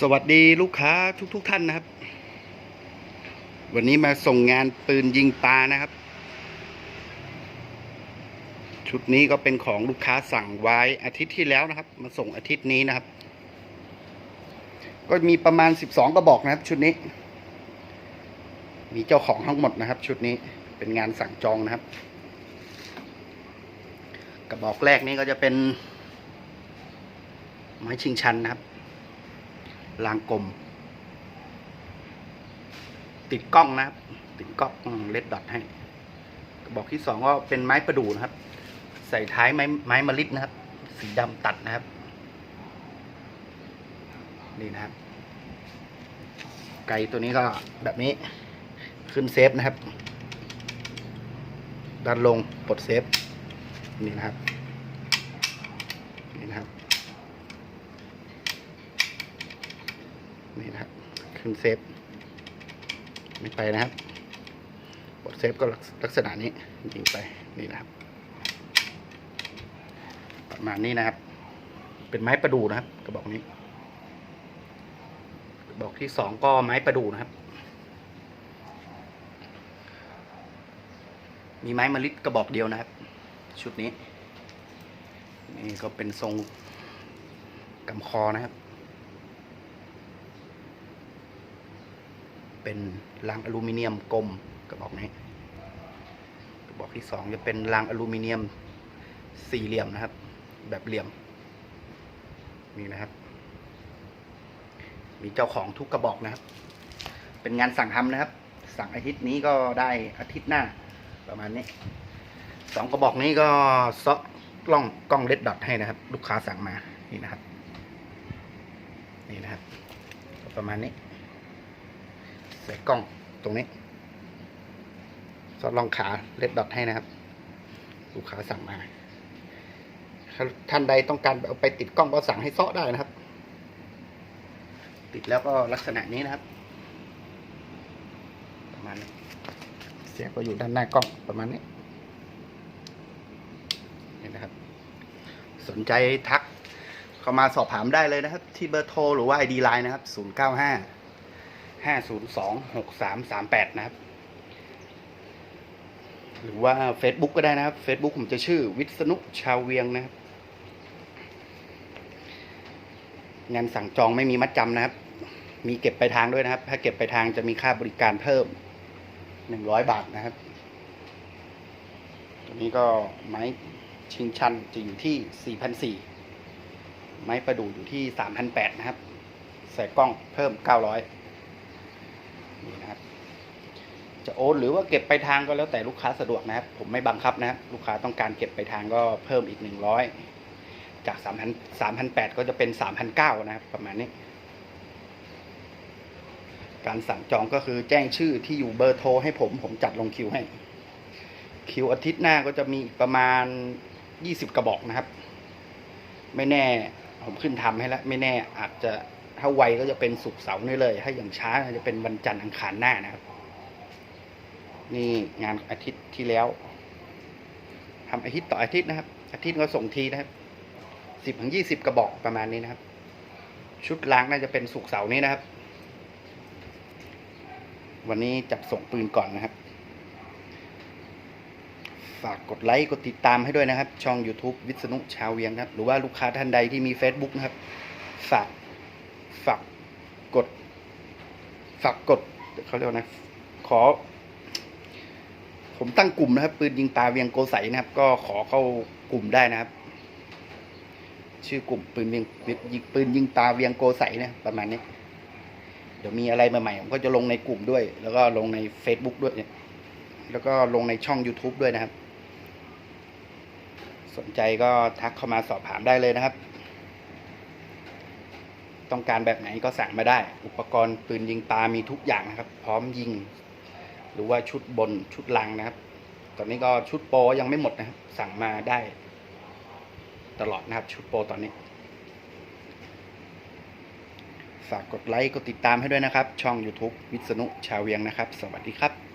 สวัสดีลูกค้าทุกๆทท่านนะครับ วันนี้มาส่งงานปืนยิงปลานะครับ ชุดนี้ก็เป็นของลูกค้าสั่งไว้อาทิตย์ที่แล้วนะครับ มาส่งอาทิตย์นี้นะครับ ก็มีประมาณ12กระบอกนะครับ ชุดนี้ มีเจ้าของทั้งหมดนะครับ ชุดนี้เป็นงานสั่งจองนะครับ กระบอกแรกนี้ก็จะเป็น ไม้ชิงชันนะครับ รางกลม ติดกล้องนะครับ ติดกล้องเลดดอทให้กระบอกที่สองก็เป็นไม้ประดู่นะครับ ใส่ท้ายไม้ไม้มะลิดนะครับ สีดำตัดนะครับ นี่นะครับ ไก่ตัวนี้ก็แบบนี้ขึ้นเซฟนะครับ ดันลงปลดเซฟ นี่นะครับ นี่นะครับ นี่นะครับ ขึ้นเซฟไม่ไปนะครับกดเซฟก็ลักษณะนี้ยิงไปนี่นะครับ ประมาณนี้นะครับ เป็นไม้ประดูนะครับ กระบอกนี้กระบอกที่สองก็ไม้ประดูนะครับ มีไม้มะลิกระบอกเดียวนะครับ ชุดนี้นี่ก็เป็นทรงกำคอนะครับ เป็นรางอลูมิเนียมกลมกระบอกนี้ กระบอกที่สองจะเป็นรางอลูมิเนียมสี่เหลี่ยมนะครับ แบบเหลี่ยมนี่นะครับ มีเจ้าของทุกกระบอกนะครับ เป็นงานสั่งทำนะครับ สั่งอาทิตย์นี้ก็ได้อาทิตย์หน้าประมาณนี้สองกระบอกนี้ก็เซาะกล้องกล้องเลดดอทให้นะครับ ลูกค้าสั่งมานี่นะครับ นี่นะครับ ประมาณนี้ ใส่กล้องตรงนี้ซอสลองขาเล็ดดอทให้นะครับ ลูกค้าสั่งมาถ้าท่านใดต้องการเอาไปติดกล้องก็สั่งให้ซอได้นะครับ ติดแล้วก็ลักษณะนี้นะครับ ประมาณนี้เสียบก็อยู่ด้านหน้ากล้องประมาณนี้นี่นะครับ สนใจทักเข้ามาสอบถามได้เลยนะครับ ที่เบอร์โทรหรือว่า ID Line นะครับ 0 9 5 ห้าศูนย์สองหกสามสามแปดนะครับ หรือว่า Facebook ก็ได้นะครับ Facebook ผมจะชื่อวิษณุชาวเวียงนะครับงานสั่งจองไม่มีมัดจำนะครับ มีเก็บไปลายทางด้วยนะครับ ถ้าเก็บไปลายทางจะมีค่าบริการเพิ่มหนึ่งร้อยบาทนะครับ ตัวนี้ก็ไม้ชิงชันจะอยู่ที่สี่พันสี่ไม้ประดู่อยู่ที่สามพันแปดนะครับ ใส่กล้องเพิ่มเก้าร้อย นี่นะครับ จะโอนหรือว่าเก็บไปทางก็แล้วแต่ลูกค้าสะดวกนะครับ ผมไม่บังคับนะครับ ลูกค้าต้องการเก็บไปทางก็เพิ่มอีกหนึ่งร้อยจากสามพันสามพันแปดก็จะเป็นสามพันเก้านะครับ ประมาณนี้ การสั่งจองก็คือแจ้งชื่อที่อยู่เบอร์โทรให้ผม ผมจัดลงคิวให้ คิวอาทิตย์หน้าก็จะมีประมาณยี่สิบกระบอกนะครับ ไม่แน่ผมขึ้นทำให้แล้ว ไม่แน่อาจจะ ถ้าไวก็จะเป็นสุกเสาร์นี่เลย ถ้าอย่างช้าจะเป็นวันจันทร์อังคารหน้านะครับ นี่งานอาทิตย์ที่แล้วทำอาทิตย์ต่ออาทิตย์นะครับ อาทิตย์ก็ส่งทีนะครับสิบถึงยี่สิบกระบอกประมาณนี้นะครับ ชุดล้างน่าจะเป็นสุกเสาร์นี้นะครับ วันนี้จับส่งปืนก่อนนะครับ ฝากกดไลค์กดติดตามให้ด้วยนะครับ ช่อง YouTube วิษณุชาวเวียงครับ หรือว่าลูกค้าท่านใดที่มี Facebook นะครับฝาก ฝากกดฝากกดเขาเรียกว่านะ ขอ ผมตั้งกลุ่มนะครับ ปืนยิงตาเวียงโกใสนะครับ ก็ขอเข้ากลุ่มได้นะครับ ชื่อกลุ่มปืนเวียงยิงปืนยิงตาเวียงโกใสนะประมาณนี้เดี๋ยวมีอะไรใหม่ๆผมก็จะลงในกลุ่มด้วย แล้วก็ลงใน Facebook ด้วยเนี่ย แล้วก็ลงในช่อง YouTube ด้วยนะครับ สนใจก็ทักเข้ามาสอบถามได้เลยนะครับ ต้องการแบบไหนก็สั่งมาได้ อุปกรณ์ปืนยิงปลามีทุกอย่างนะครับ พร้อมยิง หรือว่าชุดบนชุดลังนะครับ ตอนนี้ก็ชุดโปรยังไม่หมดนะครับ สั่งมาได้ ตลอดนะครับ ชุดโปรตอนนี้ ฝากกดไลค์กดติดตามให้ด้วยนะครับ ช่อง YouTube วิษณุชาวเวียงนะครับ สวัสดีครับ